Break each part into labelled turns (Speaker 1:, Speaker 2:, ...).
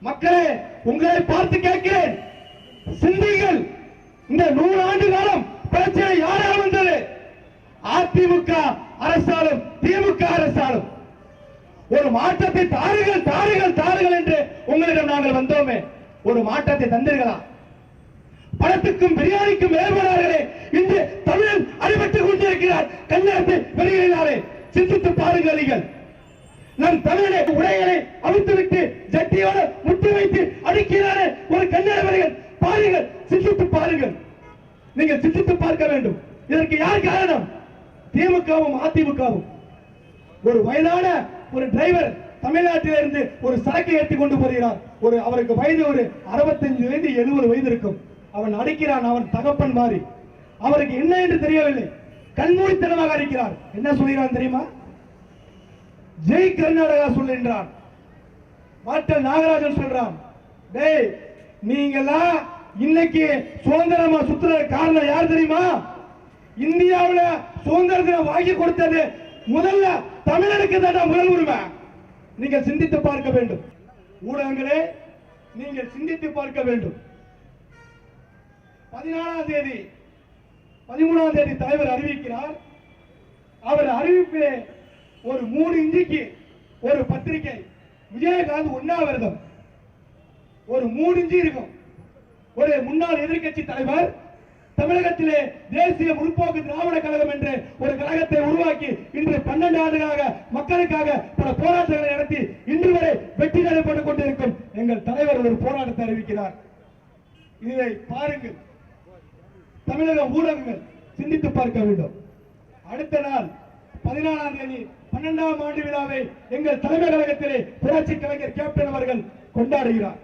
Speaker 1: மக்களே உங்களை பார்த்து கேட்கிறேன். சிந்திகள் இந்த நூறு ஆண்டு காலம் பிரச்சனை யாரால் வந்தது? அதிமுக அரசாலும் திமுக அரசாலும். ஒரு மாற்றத்தை தாருங்கள் தாருங்கள் தாருங்கள் என்று உங்களிடம் நாங்கள் வந்தோமே. ஒரு மாற்றத்தை தந்தீர்களா? பணத்துக்கும் பிரியாணிக்கும் வேறுபடார்களே இன்று தமிழன் அடிபட்டுக் கொண்டிருக்கிறார் கல்யாணத்தை வெளியிடாரே சிந்தித்து பாருங்கள் நீங்கள். நம் தமிழனை உடைகளை அவித்துவிட்டு ஜட்டியோட முட்டி வைத்து அடிக்கிறாரே ஒரு கன்னடவர்கள் பாருங்கள் சிந்தித்து பாருங்கள். நீங்கள் சிந்தித்து பார்க்க வேண்டும். இதற்கு யார் காரணம்? திமுகவும் அதிமுகவும். ஒரு வயதான ஒரு டிரைவர் தமிழ்நாட்டிலிருந்து ஒரு சரக்கு ஏற்றி கொண்டு போகிறார். ஒரு அவருக்கு வயது ஒரு அறுபத்தஞ்சு வயது எழுபது வயது இருக்கும். அவன் அடிக்கிறான் அவன் தகப்பன் மாறி. அவருக்கு என்ன என்று தெரியவில்லை. கண்மூடித்தனமாக அடிக்கிறார். என்ன சொல்கிறான் தெரியுமா? ஜெய் கர்நாடகா என்றான். மாட்டல் நாகராஜன் சொல்றான் டேய் நீங்கெல்லாம் இன்னைக்கு சுதந்திரமா சுத்துற காரணம் யார் தெரியுமா? இந்தியாவுல சுதந்திர தினம் வாங்கி கொடுத்தது முதல்ல தமிழனுக்கு தான் முதல் உரிமை. நீங்கள் சிந்தித்து பார்க்க வேண்டும். ஊடகங்களே நீங்கள் சிந்தித்து பார்க்க வேண்டும். பதினாலாம் தேதி பதிமூணாம் தேதி தலைவர் அறிவிக்கிறார். அவர் அறிவிப்பிலே ஒரு மூணு இஞ்சிக்கு ஒரு பத்திரிகை விஜயகாந்த் உண்ணாவிரதம். ஒரு மூணு இஞ்சி இருக்கும். ஒரு முன்னாள் எதிர்க்கட்சி தலைவர் தமிழகத்திலே தேசிய முற்போக்கு திராவிட கழகம் என்று ஒரு கழகத்தை உருவாக்கி இன்று பன்னெண்டு ஆண்டுகளாக மக்களுக்காக பல போராட்டங்களை நடத்தி இன்று வரை வெற்றி நடைபெற்றுக் கொண்டிருக்கும் எங்கள் தலைவர் ஒரு போராட்டத்தை அறிவிக்கிறார். இதை பாருங்கள். தமிழக ஊடகங்கள் சிந்தித்து பார்க்க வேண்டும். அடுத்த நாள் பதினாலாம் தேதி பன்னெண்டாம் ஆண்டு விழாவை எங்கள் தலைமை கழகத்திலே புரட்சி கலைஞர் கேப்டன் அவர்கள் கொண்டாடுகிறார்.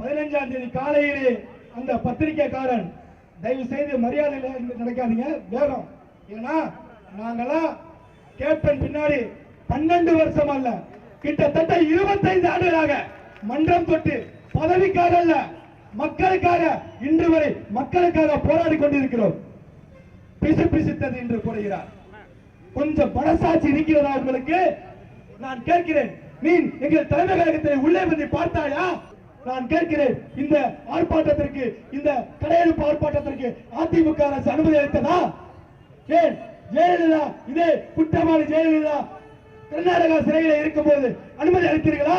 Speaker 1: பதினஞ்சாம் தேதி காலையிலே அந்த பத்திரிகைக்காரன் தயவு செய்து மரியாதை நடக்காதீங்க வேகம். ஏன்னா நாங்கெல்லாம் கேப்டன் பின்னாடி பன்னெண்டு வருஷம் அல்ல கிட்டத்தட்ட இருபத்தைந்து ஆண்டுகளாக மன்றம் தொட்டு பதவிக்காக அல்ல மக்களுக்காக இன்று வரை மக்களுக்காக போராடி கொண்டிருக்கிறோம். பிசு பிசுத்தது என்று கூறுகிறார். கொஞ்சம் படசாட்சி இருக்கிறதா உங்களுக்கு? நான் கேட்கிறேன். நீ எங்கள் தலைமை கழகத்தை உள்ளே வந்து பார்த்தாயா? நான் கேட்கிறேன். இந்த ஆர்ப்பாட்டத்திற்கு இந்த கடையெழுப்பு ஆர்ப்பாட்டத்திற்கு அதிமுக அரசு அனுமதி அளித்ததா? ஏன்? ஜெயலலிதா இதே குற்றவாளி ஜெயலலிதா கர்நாடகா சிறையில் இருக்கும் போது அனுமதி அளித்தீர்களா?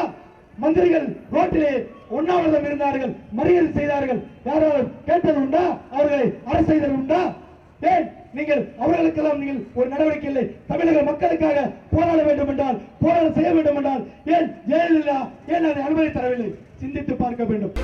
Speaker 1: மந்திரிகள் ரோட்டிலே உண்ணாவிரதம் இருந்தார்கள் மறியல் செய்தார்கள். யாராவது கேட்டது உண்டா? அவர்களை அரசு செய்தது உண்டா? ஏன்? நீங்கள் அவர்களுக்கெல்லாம் நீங்கள் ஒரு நடவடிக்கை இல்லை. தமிழக மக்களுக்காக போராட வேண்டும் என்றால் போராட செய்ய வேண்டும் என்றால் ஏன் ஜெயலலிதா ஏன் அதை அனுமதி தரவில்லை சிந்தித்து பார்க்க வேண்டும்.